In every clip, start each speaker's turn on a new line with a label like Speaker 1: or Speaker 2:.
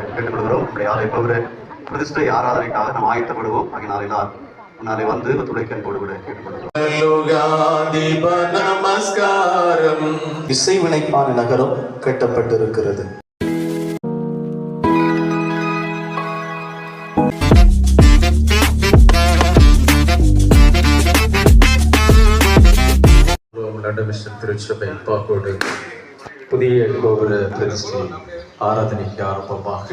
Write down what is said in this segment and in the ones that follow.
Speaker 1: கேட்டுக்கொள்கிறோம். நம்முடைய ஆலய பௌர பிரதிஷ்டை ஆராதனைக்காக நாம் ஆயத்தப்படுவோம். ஆகினால் எல்லாரும் முன்னாலே வந்து துடைக்கன் கொடுவிட கேட்டுக்கொள்கிறோம்.
Speaker 2: நமஸ்காரம்.
Speaker 3: இசைவினைப்பான நகரம் கட்டப்பட்டிருக்கிறது.
Speaker 2: நடுமிஷன் திருச்சபை பாக்கோடு. புதிய கோபுர பிரதிஷ்டை. ஆராதனைக்கு ஆரம்பமாக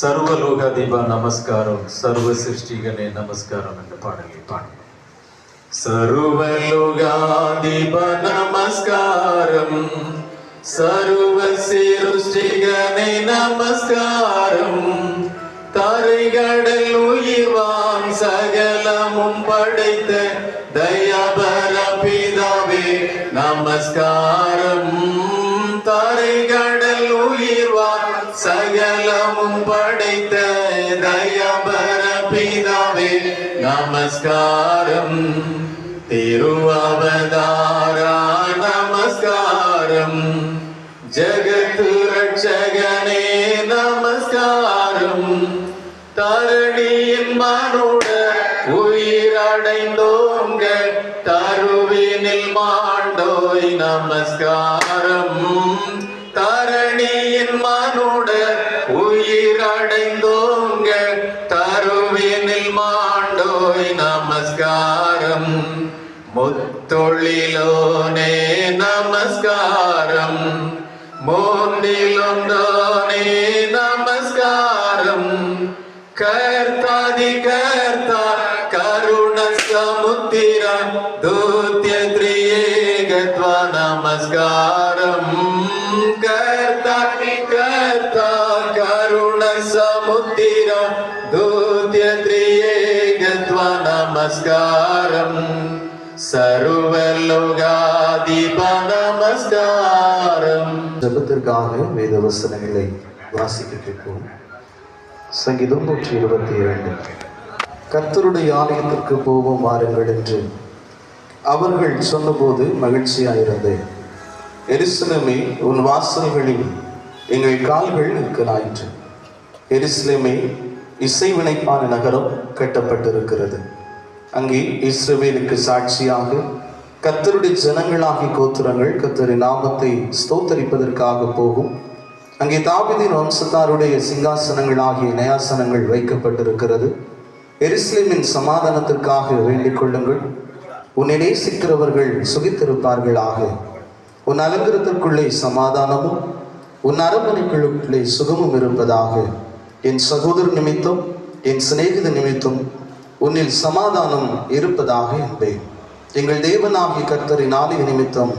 Speaker 2: சர்வலோக தீபா நமஸ்காரம் சர்வ சிருஷ்டிகளே நமஸ்காரம் என்ற பாடலை பாடுவோம் சர்வலோகாதிப நமஸ்காரம் சர்வ சிருஷ்டிகனை நமஸ்காரம். தரைகடல் உயிர்வான் சகலமும் படைத்த தயாபர பிதாவே நமஸ்காரம். படைத்த தயபர பிதாவே நமஸ்காரம். திருவவதாரா நமஸ்காரம். ஜகத்து ரட்சகனே நமஸ்காரம். தரணியின் மனுட உயிரடைந்தோங்க தருவினில் மாண்டோய் நமஸ்காரம். தரணியின் மனுட മാണ്ടോയ് നമസ്കാരം. മുത്തൊള്ളിലോനെ നമസ്കാരം. മൂന്നിലൊന്നോനെ നമസ്കാരം. കർത്താതി കർത്ത കരുണ സമുദ്ര ദൂത്യത്രിയേകത്വ നമസ്കാരം. कृत्वा नमस्कारम् சர்வலோகாதிப நமஸ்காரம்
Speaker 3: ஜபத்திற்காக வேத வசனங்களை வாசிக்கிட்டு இருக்கோம் சங்கீதம் நூற்றி இருபத்தி இரண்டு கர்த்தருடைய ஆலயத்திற்கு போவோம் வாருங்கள் என்று அவர்கள் சொன்னபோது மகிழ்ச்சியாயிருந்தேன் எரிசிலமே உன் வாசல்களில் எங்கள் கால்கள் நிற்கலாயிற்று எரிசிலமே இசைவினைப்பான நகரம் கட்டப்பட்டிருக்கிறது. அங்கே இஸ்ரவேலுக்கு சாட்சியாக கத்தருடைய ஜனங்களாகிய கோத்திரங்கள் கத்தரி நாமத்தை ஸ்தோத்தரிப்பதற்காக போகும். அங்கே தாபிதின் வம்சத்தாருடைய சிங்காசனங்களாகிய நயாசனங்கள் வைக்கப்பட்டிருக்கிறது. எரிஸ்லிமின் சமாதானத்திற்காக வேண்டிக் கொள்ளுங்கள். உன்னை நேசிக்கிறவர்கள் சுகித்திருப்பார்களாக. உன் அலங்கரத்திற்குள்ளே சமாதானமும் உன் அரண்மனைக்குள்ளுக்குள்ளே சுகமும் இருப்பதாக. என் சகோதர நிமித்தம் என் சிநேகித நிமித்தம் உன்னில் சமாதானம் இருப்பதாக என்பேன். எங்கள் தேவனாகிய கர்த்தரின் ஆலய நிமித்தம்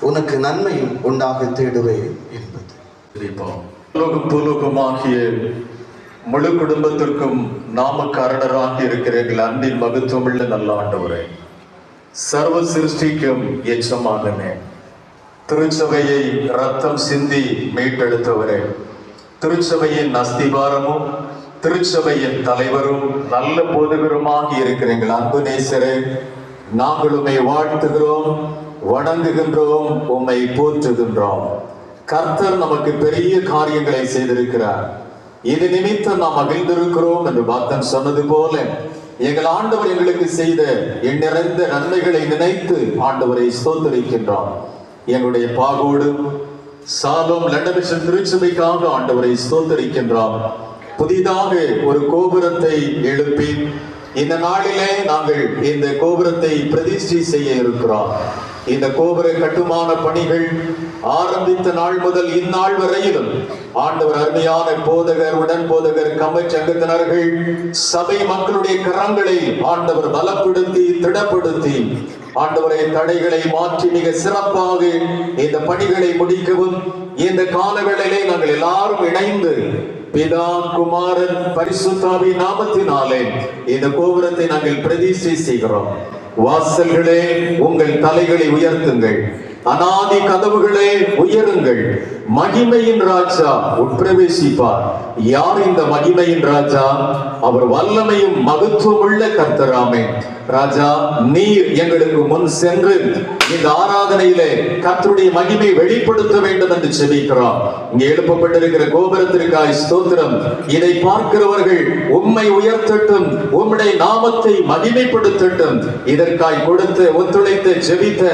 Speaker 3: உனக்கு நன்மையும் உண்டாக தேடுவேன் என்பது.
Speaker 2: ஜெபிப்போம். பூலோகமாகிய முழு குடும்பத்திற்கும் நாமக்காரணராக இருக்கிற எங்கள் அன்பின் மகத்துவமுள்ள நல்ல ஆண்டவரே சர்வ சிருஷ்டிக்கும் எச்சமாகனே திருச்சபையை ரத்தம் சிந்தி மீட்டெடுத்தவரே திருச்சபையின் அஸ்திபாரமும் திருச்சபையின் தலைவரும் நல்ல போதுகருமாக இருக்கிற எங்கள் அன்பு நேசரே நாங்கள் வாழ்த்துகிறோம் வணங்குகின்றோம் உம்மை போற்றுகின்றோம். கர்த்தர் நமக்கு பெரிய காரியங்களை செய்திருக்கிறார். இது நிமித்தம் நாம் மகிழ்ந்திருக்கிறோம் என்று பக்தன் சொன்னது போல எங்கள் ஆண்டவர் எங்களுக்கு செய்த எண்ணிறந்த நன்மைகளை நினைத்து ஆண்டவரை ஸ்தோத்தரிக்கின்றோம். எங்களுடைய பாகோடும் சாபம் லண்டமிஷன் திருச்சபைக்காக ஆண்டவரை ஸ்தோத்தரிக்கின்றோம் புதிதாக ஒரு கோபுரத்தை எழுப்பி இந்த நாளிலே நாங்கள் இந்த கோபுரத்தை பிரதிஷ்டை செய்ய இருக்கிறோம். இந்த கோபுர கட்டுமான பணிகள் ஆரம்பித்த நாள் முதல் இந்நாள் வரையிலும் ஆண்டவர் அருமையான போதகர் உடன் போதகர் கம்பச் சங்கத்தினர்கள் சபை மக்களுடைய கரங்களை ஆண்டவர் பலப்படுத்தி திடப்படுத்தி ஆண்டவரை தடைகளை மாற்றி மிக சிறப்பாக இந்த பணிகளை முடிக்கவும் இந்த காலவேளையிலே நாங்கள் எல்லாரும் இணைந்து பிதா குமாரன் பரிசுத்தாவி நாமத்தினாலே இந்த கோபுரத்தை நாங்கள் பிரதிஷ்டை செய்கிறோம். வாசல்களே உங்கள் தலைகளை உயர்த்துங்கள். அனாதி கதவுகளே உயருங்கள். மகிமையின் ராஜா உட்பிரவேசிப்பார். யார் இந்த மகிமையின் ராஜா? அவர் வல்லமையும் மகத்துவமுள்ள கர்த்தராமே. ராஜா நீர் எங்களுக்கு முன் சென்று இந்த ஆராதனையிலே கர்த்தருடைய மகிமை வெளிப்படுத்த வேண்டும் என்று செபிக்கிறோம். இங்கே எழுப்பப்பட்டிருக்கிற கோபுரத்திற்காய் ஸ்தோத்திரம். இதை பார்க்கிறவர்கள் உம்மை உயர்த்தட்டும் உம்முடைய நாமத்தை மகிமைப்படுத்தட்டும். இதற்காய் கொடுத்து ஒத்துழைத்து ஜெபித்த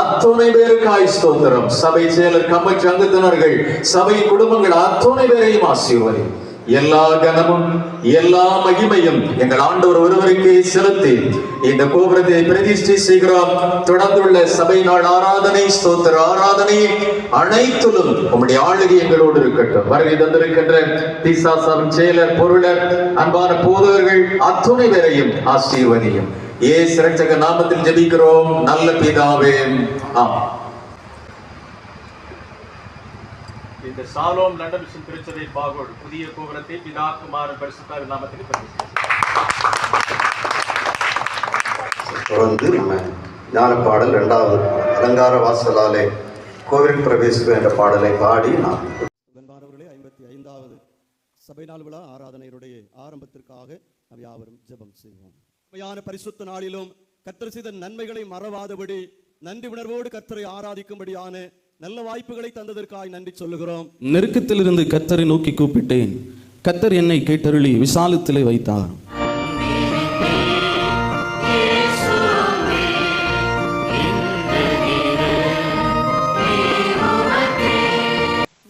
Speaker 2: அத்துணை பேருக்காய் ஸ்தோத்திரம். சபை செயலர் கம்மற்றி அங்கத்தினர்கள் சபை குடும்பங்கள் அத்தனை பேரையும் ஆசீர்வதி. எல்லா கனமும் எல்லா மகிமையும் எங்கள் ஆண்டவர் ஒருவருக்கே செலுத்தி இந்த கோபுரத்தை பிரதிஷ்டை செய்கிறோம் தொடர்ந்துள்ள சபை நாள் ஆராதனை ஸ்தோத்திர ஆராதனை அனைத்திலும் உம்முடைய ஆளுகை எங்களோடு இருக்கட்டும். வருகை தந்திருக்கின்ற பிசாசாவின் செயலர் பொருளர் அன்பான போதவர்கள் அத்துணை பேரையும் ஆசீர்வதியும். ஏ சிறச்சக நாமத்தில் ஜெபிக்கிறோம். நல்ல பிதாவே. ஆம்
Speaker 4: இந்த சாலோம் லண்டன் மிஷன் திருச்சபை பாகோடு புதிய கோபுரத்தை பிதா குமாரன் பரிசுத்தாவின் நாமத்தில் பிரதிஷ்டை
Speaker 1: தொடர்ந்து நம்ம ஞானப்பாடல் இரண்டாவது அலங்கார வாசலாலே கோவில் பிரவேசிப்பு என்ற பாடலை பாடி நாம்
Speaker 5: அன்பானவர்களே ஐம்பத்தி ஐந்தாவது சபை நாள் விழா ஆராதனையுடைய ஆரம்பத்திற்காக நாம் யாவரும் ஜெபம் செய்வோம். உண்மையான பரிசுத்த நாளிலும் கர்த்தர் செய்த நன்மைகளை மறவாதபடி நன்றி உணர்வோடு கர்த்தரை ஆராதிக்கும்படியான நல்ல வாய்ப்புகளை தந்ததற்காய் நன்றி சொல்லுகிறோம்.
Speaker 6: நெருக்கத்திலிருந்து கத்தரை நோக்கி கூப்பிட்டேன். கத்தர் என்னை கேட்டருளி விசாலத்திலே வைத்தார்.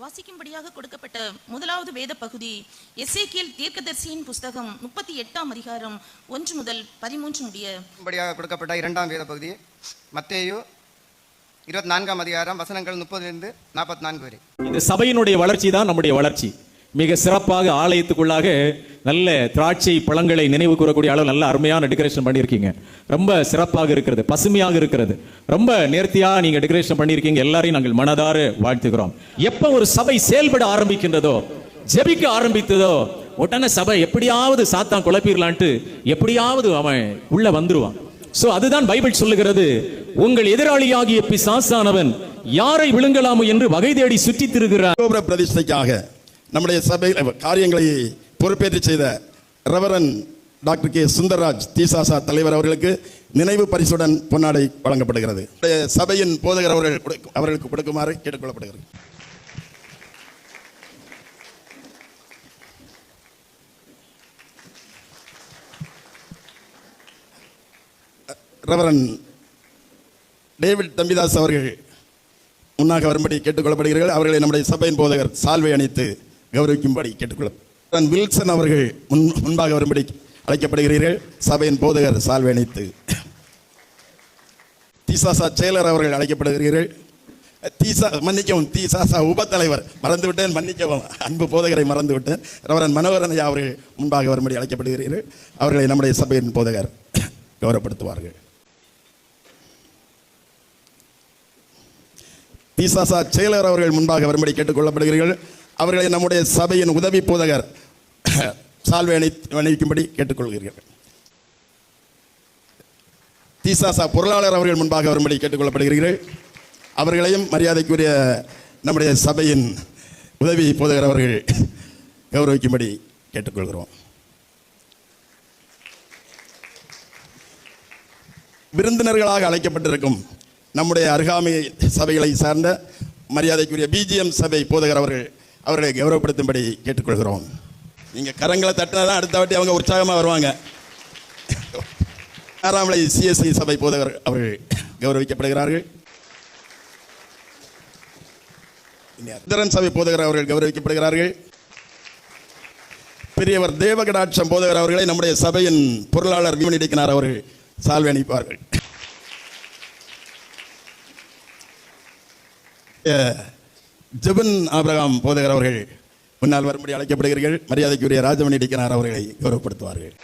Speaker 7: வாசிக்கும்படியாக கொடுக்கப்பட்ட முதலாவது வேத பகுதி எசேக்கியேல் தீர்க்கதரிசியின் புஸ்தகம் முப்பத்தி எட்டாம் அதிகாரம் ஒன்று முதல் பதிமூன்று முடிய.
Speaker 8: கொடுக்கப்பட்ட இரண்டாம் வேத பகுதி மத்தேயு இருபத்தி நான்காம் அதிகாரம் வசனங்கள் முப்பதிலிருந்து நாற்பத்தி நான்கு வரை.
Speaker 9: இந்த சபையினுடைய வளர்ச்சி தான் நம்முடைய வளர்ச்சி. மிக சிறப்பாக ஆலயத்துக்குள்ளாக நல்ல திராட்சை பழங்களை நினைவு கூறக்கூடிய அளவு நல்ல அருமையான டெக்கரேஷன் பண்ணியிருக்கீங்க. ரொம்ப சிறப்பாக இருக்கிறது பசுமையாக இருக்கிறது. ரொம்ப நேர்த்தியா நீங்க டெக்கரேஷன் பண்ணியிருக்கீங்க. எல்லாரையும் நாங்கள் மனதார வாழ்த்துகிறோம். எப்ப ஒரு சபை செயல்பட ஆரம்பிக்கின்றதோ ஜெபிக்க ஆரம்பித்ததோ உடனே சபை எப்படியாவது சாத்தான் குழப்பிடலான்ட்டு எப்படியாவது அவன் உள்ள வந்துருவான். சோ அதுதான் பைபிள் சொல்லுகிறது. உங்கள் எதிராளியாகிய பிசாசானவன் யாரை விழுங்கலாமோ என்று வகை தேடி சுற்றி திருகிறார்
Speaker 10: கோபுர பிரதிஷ்டைக்காக நம்முடைய சபை காரியங்களை பொறுப்பேற்று செய்த ரெவரன் டாக்டர் கே. சுந்தர்ராஜ் தீசாசா தலைவர் அவர்களுக்கு நினைவு பரிசுடன் பொன்னாடை வழங்கப்படுகிறது. சபையின் போதகர் அவர்கள் அவர்களுக்கு கொடுக்குமாறு கேட்டுக்கொள்ளப்படுகிறது. ரெவரன் டேவிட் தம்பிதாஸ் அவர்கள் முன்னாக வரும்படி கேட்டுக்கொள்ளப்படுகிறீர்கள். அவர்களை நம்முடைய சபையின் போதகர் சால்வை அணித்து கௌரவிக்கும்படி கேட்டுக்கொள்ள வில்சன் அவர்கள் முன் முன்பாக வரும்படி அழைக்கப்படுகிறீர்கள். சபையின் போதகர் சால்வை அணித்து. தீசாசா செயலர் அவர்கள் அழைக்கப்படுகிறீர்கள். தீசா மன்னிக்கவும் தீசாசா உபத்தலைவர். மறந்துவிட்டேன் மன்னிக்கவும். அன்பு போதகரை மறந்துவிட்டேன். ரவரன் மனோகரன் ஐயா அவர்கள் முன்பாக வரும்படி அழைக்கப்படுகிறீர்கள். அவர்களை நம்முடைய சபையின் போதகர் கௌரவப்படுத்துவார்கள். பிசாசா செயலர் அவர்கள் முன்பாக வரும்படி கேட்டுக்கொள்ளப்படுகிறீர்கள். அவர்களை நம்முடைய சபையின் உதவி போதகர் சால்வை அணி அணிவிக்கும்படி கேட்டுக்கொள்கிறீர்கள். தீசாசா பொருளாளர் அவர்கள் முன்பாக வரும்படி கேட்டுக்கொள்ளப்படுகிறீர்கள். அவர்களையும் மரியாதைக்குரிய நம்முடைய சபையின் உதவி போதகர் அவர்கள் கௌரவிக்கும்படி கேட்டுக்கொள்கிறோம். விருந்தினர்களாக அழைக்கப்பட்டிருக்கும் நம்முடைய அருகாமை சபைகளை சார்ந்த மரியாதைக்குரிய பிஜிஎம் சபை போதகர் அவர்கள் அவர்களை கௌரவப்படுத்தும்படி கேட்டுக்கொள்கிறோம். நீங்கள் கரங்களை தட்டினா தான் அடுத்த வாட்டி அவங்க உற்சாகமாக வருவாங்க. ஆறாமலை சிஎஸ்சி சபை போதகர் அவர்கள் கௌரவிக்கப்படுகிறார்கள். திறன் சபை போதகர் அவர்கள் கௌரவிக்கப்படுகிறார்கள். பெரியவர் தேவகடாட்சம் போதகர் அவர்களை நம்முடைய சபையின் பொருளாளர் மீன் அவர்கள் சால்வி அனுப்பார்கள் ஜெபன் ஆபிரகாம் போதகர் அவர்கள் முன்னால் வரும்படி அழைக்கப்படுகிறீர்கள். மரியாதைக்குரிய ராஜமணி டிக்கனார் அவர்களை கௌரவப்படுத்துவார்கள்.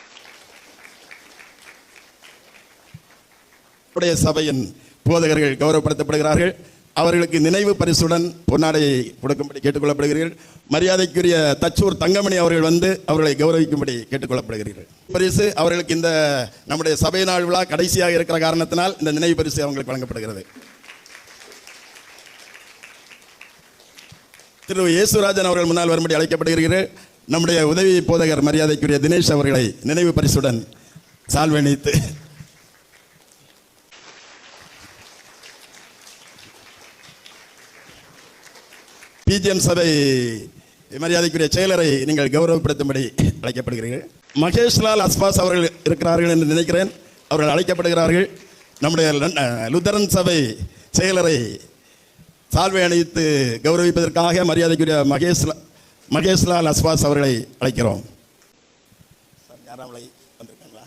Speaker 10: நம்முடைய சபையின் போதகர்கள் கௌரவப்படுத்தப்படுகிறார்கள். அவர்களுக்கு நினைவு பரிசுடன் பொன்னாடையை கொடுக்கும்படி கேட்டுக்கொள்ளப்படுகிறீர்கள். மரியாதைக்குரிய தச்சூர் தங்கமணி அவர்கள் வந்து அவர்களை கௌரவிக்கும்படி கேட்டுக்கொள்ளப்படுகிறீர்கள். பரிசு அவர்களுக்கு இந்த நம்முடைய சபை நாள் விழா கடைசியாக இருக்கிற காரணத்தினால் இந்த நினைவு பரிசு அவங்களுக்கு வழங்கப்படுகிறது. திரு இயேசுராஜன் அவர்கள் முன்னால் வரும்படி அழைக்கப்படுகிறீர்கள். நம்முடைய உதவி போதகர் மரியாதைக்குரிய தினேஷ் அவர்களை நினைவு பரிசுடன் சால்வணித்து. பிஜிஎம் சபை மரியாதைக்குரிய செயலரை நீங்கள் கௌரவப்படுத்தும்படி அழைக்கப்படுகிறீர்கள். மகேஷ்லால் அஸ்பாஸ் அவர்கள் இருக்கிறார்கள் என்று நினைக்கிறேன். அவர்கள் அழைக்கப்படுகிறார்கள். நம்முடைய லுத்தரன் சபை செயலரை சால்வை அணிவித்து கௌரவிப்பதற்காக மரியாதைக்குரிய மகேஷ்லா மகேஷ்லால் அஸ்வாஸ் அவர்களை அழைக்கிறோம். யாராமலை வந்திருக்காங்களா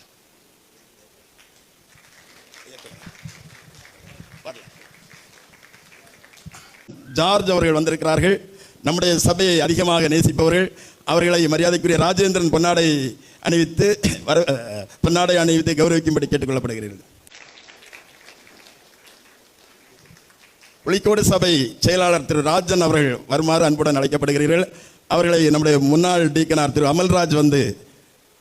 Speaker 10: ஜார்ஜ் அவர்கள் வந்திருக்கிறார்கள். நம்முடைய சபையை அதிகமாக நேசிப்பவர்கள். அவர்களை மரியாதைக்குரிய ராஜேந்திரன் பொன்னாடை அணிவித்து வர பொன்னாடை அணிவித்து கௌரவிக்கும்படி கேட்டுக்கொள்ளப்படுகிறீர்கள். புலிக்கோடு சபை செயலாளர் திரு ராஜன் அவர்கள் வருமாறு அன்புடன் அழைக்கப்படுகிறீர்கள். அவர்களை நம்முடைய முன்னாள் டீக்கனார் திரு அமல்ராஜ் வந்து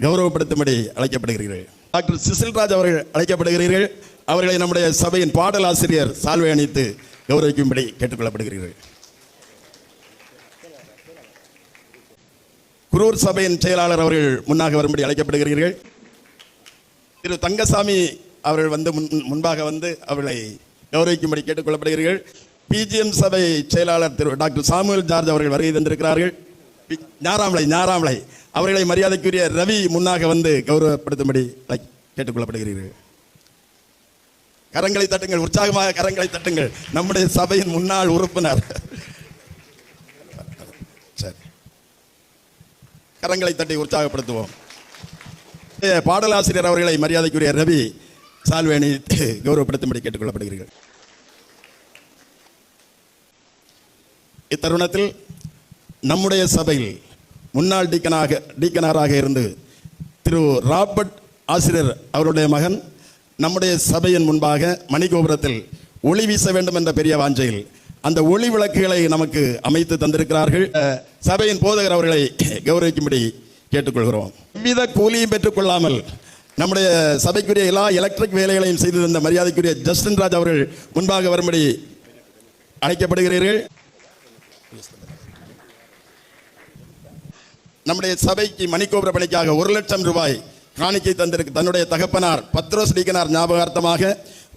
Speaker 10: கௌரவப்படுத்தும்படி அழைக்கப்படுகிறீர்கள். டாக்டர் சிசில்ராஜ் அவர்கள் அழைக்கப்படுகிறீர்கள். அவர்களை நம்முடைய சபையின் பாடல் ஆசிரியர் சால்வை அணித்து கௌரவிக்கும்படி கேட்டுக்கொள்ளப்படுகிறீர்கள். குரூர் சபையின் செயலாளர் அவர்கள் முன்னாக வரும்படி அழைக்கப்படுகிறீர்கள். திரு தங்கசாமி அவர்கள் வந்து முன் முன்பாக வந்து அவர்களை கௌரவிக்கும்படி கேட்டுக்கொள்ளப்படுகிறீர்கள். பிஜிஎம் சபை செயலாளர் திரு டாக்டர் சாமுவேல் ஜார்ஜ் அவர்கள் வருகை தந்திருக்கிறார்கள். ஞாராமலை ஞாராமலை. அவர்களை மரியாதைக்குரிய ரவி முன்னாக வந்து கௌரவப்படுத்தும்படி கேட்டுக்கொள்ளப்படுகிறீர்கள். கரங்களை தட்டுங்கள் உற்சாகமாக கரங்களை தட்டுங்கள். நம்முடைய சபையின் முன்னாள் உறுப்பினர். சரி. கரங்களை தட்டி உற்சாகப்படுத்துவோம். பாடலாசிரியர் அவர்களை மரியாதைக்குரிய ரவி சால்வேணி கௌரவப்படுத்தும்படி கேட்டுக்கொள்ளப்படுகிறீர்கள். இத்தருணத்தில் நம்முடைய சபையில் முன்னாள் டீக்கனாக டீக்கனாராக இருந்து திரு ராபர்ட் ஆசிரியர் அவருடைய மகன் நம்முடைய சபையின் முன்பாக மணிகோபுரத்தில் ஒளி வீச வேண்டும் என்ற பெரிய வாஞ்சையில் அந்த ஒளி விளக்குகளை நமக்கு அமைத்து தந்திருக்கிறார்கள். சபையின் போதகர் அவர்களை கௌரவிக்கும்படி கேட்டுக்கொள்கிறோம். எவ்வித கூலியும் பெற்றுக்கொள்ளாமல் நம்முடைய சபைக்குரிய எல்லா எலக்ட்ரிக் வேலைகளையும் செய்து தந்த மரியாதைக்குரிய ஜஸ்டின் ராஜ் அவர்கள் முன்பாக வரும்படி அழைக்கப்படுகிறீர்கள். நம்முடைய சபைக்கு மணிக்கோபுர பணிக்காக ஒரு லட்சம் ரூபாய் காணிக்கை தந்திருக்கு தன்னுடைய தகப்பனார் பத்ரோஸ் டீக்கனார் ஞாபகார்த்தமாக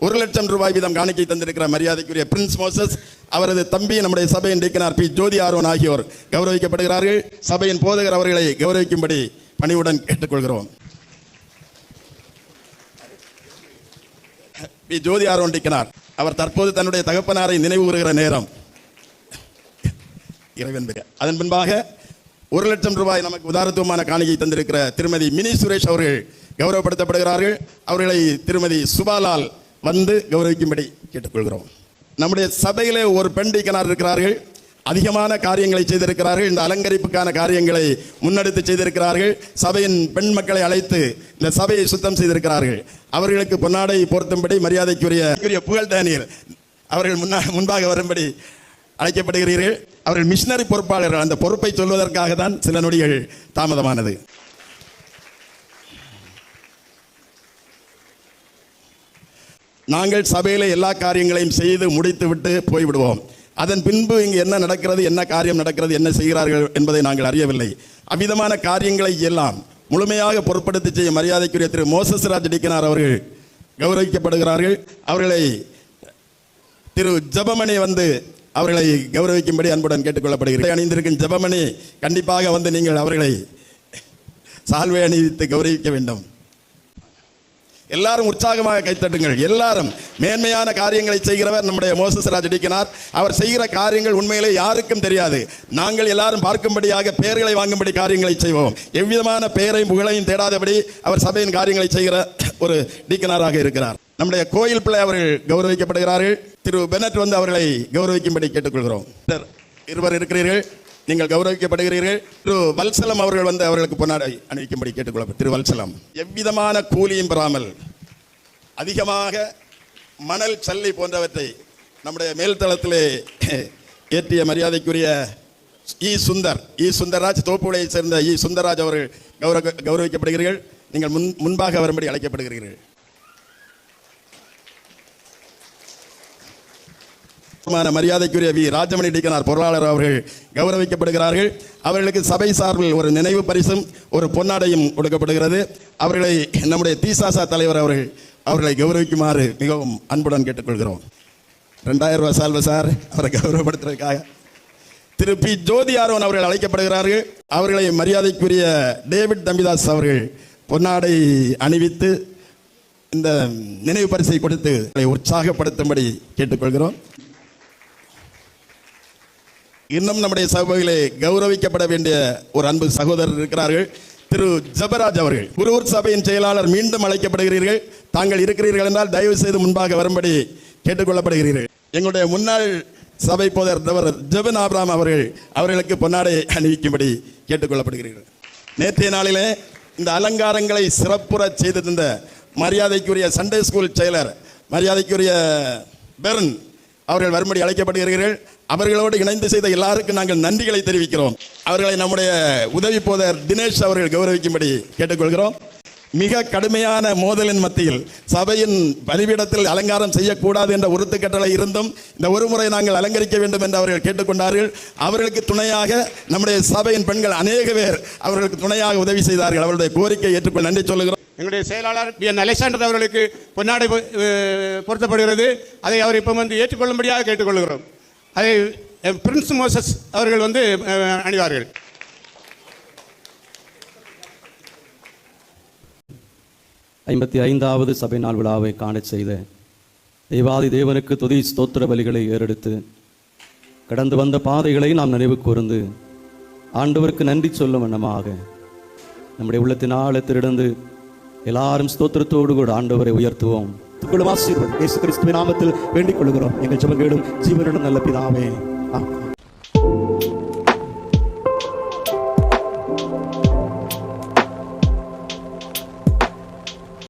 Speaker 10: ஒரு லட்சம் ரூபாய் வீதம் காணிக்கை தந்திருக்கிற மரியாதைக்குரிய பிரின்ஸ் மோசஸ் அவரது தம்பி நம்முடைய சபையின் டீக்கனார் பி. ஜோதி ஆரோன் ஆகியோர் கௌரவிக்கப்படுகிறார்கள். சபையின் போதகர் அவர்களை கௌரவிக்கும்படி பணிவுடன் கேட்டுக்கொள்கிறோம். பி ஜோதி ஆரோன் அவர் தற்போது தன்னுடைய தகப்பனாரை நினைவு கூறுகிற நேரம் இறைவன் அதன் பின்பாக ஒரு லட்சம் ரூபாய் நமக்கு உதாரத்துவமான காணிக்கை தந்திருக்கிற திருமதி மினி சுரேஷ் அவர்கள் கௌரவப்படுத்தப்படுகிறார்கள் அவர்களை திருமதி சுபாலால் வந்து கௌரவிக்கும்படி கேட்டுக்கொள்கிறோம் நம்முடைய சபையிலே ஒரு பெண் டீக்கனார் இருக்கிறார்கள் அதிகமான காரியங்களை செய்திருக்கிறார்கள். இந்த அலங்கரிப்புக்கான காரியங்களை முன்னெடுத்து செய்திருக்கிறார்கள். சபையின் பெண் மக்களை அழைத்து இந்த சபையை சுத்தம் செய்திருக்கிறார்கள். அவர்களுக்கு பொன்னாடை போர்த்தும்படி மரியாதைக்குரிய புகழ் டேனியல் அவர்கள் முன்னா முன்பாக வரும்படி அழைக்கப்படுகிறீர்கள். அவர்கள் மிஷினரி பொறுப்பாளர்கள். அந்த பொறுப்பை சொல்வதற்காக தான் சில நொடிகள் தாமதமானது. நாங்கள் சபையில் எல்லா காரியங்களையும் செய்து முடித்துவிட்டு போய்விடுவோம். அதன் பின்பு இங்கு என்ன நடக்கிறது என்ன காரியம் நடக்கிறது என்ன செய்கிறார்கள் என்பதை நாங்கள் அறியவில்லை. அவ்விதமான காரியங்களை எல்லாம் முழுமையாக பொருட்படுத்தி செய்ய மரியாதைக்குரிய திரு மோசஸ் ராஜ் டிக்கனார் அவர்கள் கௌரவிக்கப்படுகிறார்கள். அவர்களை திரு ஜபமணி வந்து அவர்களை கௌரவிக்கும்படி அன்புடன் கேட்டுக்கொள்ளப்படுகிறது அணிந்திருக்கும் ஜபமணி கண்டிப்பாக வந்து நீங்கள் அவர்களை சால்வை அணிவித்து கௌரவிக்க வேண்டும். எல்லாரும் உற்சாகமாக கைத்தட்டுங்கள் எல்லாரும் மேன்மையான காரியங்களை செய்கிறவர் நம்முடைய மோசஸ் ராஜ் டிக்கனார் அவர் செய்கிற காரியங்கள் உண்மையிலே யாருக்கும் தெரியாது. நாங்கள் எல்லாரும் பார்க்கும்படியாக பெயர்களை வாங்கும்படி காரியங்களை செய்வோம். எவ்விதமான பெயரையும் புகழையும் தேடாதபடி அவர் சபையின் காரியங்களை செய்கிற ஒரு டீக்கனாராக இருக்கிறார். நம்முடைய கோயில் பிள்ளை அவர்கள் கௌரவிக்கப்படுகிறார்கள். திரு பெனட் வந்து அவர்களை கௌரவிக்கும்படி கேட்டுக்கொள்கிறோம். இருவர் இருக்கிறீர்கள். நீங்கள் கௌரவிக்கப்படுகிறீர்கள். திரு வல்சலம் அவர்கள் வந்து அவர்களுக்கு பொன்னாடை அணிவிக்கும்படி கேட்டுக்கொள்ள திரு வல்சலம் எவ்விதமான கூலியும் பெறாமல் அதிகமாக மணல் சல்லி போன்றவற்றை நம்முடைய மேல்தளத்திலே ஏற்றிய மரியாதைக்குரிய இ சுந்தர் இ சுந்தர்ராஜ் தோப்புகளைச் சேர்ந்த இ சுந்தர்ராஜ் அவர்கள் கௌரவ கௌரவிக்கப்படுகிறீர்கள். நீங்கள் முன் முன்பாக வரும்படி அழைக்கப்படுகிறீர்கள். மரியாதைக்குரிய வி. ராஜமணி டிக்கனார் பொருளாளர் அவர்கள் கௌரவிக்கப்படுகிறார்கள். அவர்களுக்கு சபை சார்பில் ஒரு நினைவு பரிசும் ஒரு பொன்னாடையும் கொடுக்கப்படுகிறது. அவர்களை நம்முடைய தீசாசா தலைவர் அவர்கள் அவர்களை கௌரவிக்குமாறு மிகவும் அன்புடன் கேட்டுக்கொள்கிறோம். ரெண்டாயிரம் ரூபாய் சால்வ சார் அவரை கௌரவப்படுத்துறதுக்காக. திரு பி ஜோதி ஆரோன் அவர்கள் அழைக்கப்படுகிறார்கள். அவர்களை மரியாதைக்குரிய டேவிட் தம்பிதாஸ் அவர்கள் பொன்னாடை அணிவித்து இந்த நினைவு பரிசை கொடுத்து உற்சாகப்படுத்தும்படி கேட்டுக்கொள்கிறோம். இன்னும் நம்முடைய சபையிலே கௌரவிக்கப்பட வேண்டிய ஒரு அன்பு சகோதரர் இருக்கிறார்கள். திரு ஜபராஜ் அவர்கள். குருவூர் சபையின் செயலாளர் மீண்டும் அழைக்கப்படுகிறீர்கள். தாங்கள் இருக்கிறீர்கள் என்றால் தயவு செய்து முன்பாக வரும்படி கேட்டுக்கொள்ளப்படுகிறீர்கள். எங்களுடைய முன்னாள் சபை போதர் ஜெபன் ஆப்ராம் அவர்கள் அவர்களுக்கு பொன்னாடை அணிவிக்கும்படி கேட்டுக்கொள்ளப்படுகிறீர்கள். நேற்றைய நாளிலே இந்த அலங்காரங்களை சிறப்புற செய்து தந்த மரியாதைக்குரிய சண்டே ஸ்கூல் செயலர் மரியாதைக்குரிய பெர்ன் அவர்கள் வரும்படி அழைக்கப்படுகிறீர்கள். அவர்களோடு இணைந்து செய்த எல்லாருக்கும் நாங்கள் நன்றிகளை தெரிவிக்கிறோம். அவர்களை நம்முடைய உதவி போதர் தினேஷ் அவர்கள் கௌரவிக்கும்படி கேட்டுக்கொள்கிறோம். மிக கடுமையான மோதலின் மத்தியில் சபையின் பலிபீடத்தில் அலங்காரம் செய்யக்கூடாது என்ற உறுத்து கட்டளை இருந்தும் இந்த ஒரு முறை நாங்கள் அலங்கரிக்க வேண்டும் என்று அவர்கள் கேட்டுக்கொண்டார்கள். அவர்களுக்கு துணையாக நம்முடைய சபையின் பெண்கள் அநேக பேர் அவர்களுக்கு துணையாக உதவி செய்தார்கள். அவருடைய கோரிக்கை ஏற்றுக்கொள் நன்றி சொல்லுகிறோம்.
Speaker 11: எங்களுடைய செயலாளர் பி என் அலெக்சாண்டர் அவர்களுக்கு பொன்னாடை பொருத்தப்படுகிறது. அதை அவர் இப்போ வந்து ஏற்றுக்கொள்ளும்படியாக கேட்டுக்கொள்கிறோம். அதை பிரின்ஸ் மோசஸ் அவர்கள் வந்து அணிவார்கள்.
Speaker 5: ஐம்பத்தி ஐந்தாவது சபை நாள் விழாவை காணச் செய்த தெய்வாதி தேவனுக்கு துதி ஸ்தோத்திர பலிகளை ஏறெடுத்து கடந்து வந்த பாதைகளை நாம் நினைவு கூர்ந்து ஆண்டவருக்கு நன்றி சொல்லும் வண்ணமாக நம்முடைய உள்ளத்தின் ஆழத்திலிருந்து எல்லாரும் ஸ்தோத்திரத்தோடு கூட ஆண்டவரை உயர்த்துவோம். உங்களும் ஆசீர்வாதம் இயேசு கிறிஸ்துவின் நாமத்தில் வேண்டிக் கொள்கிறோம். எங்கள் ஜெபங்களும் ஜீவனுடன் நல்ல பிதாவே. ஆமென்.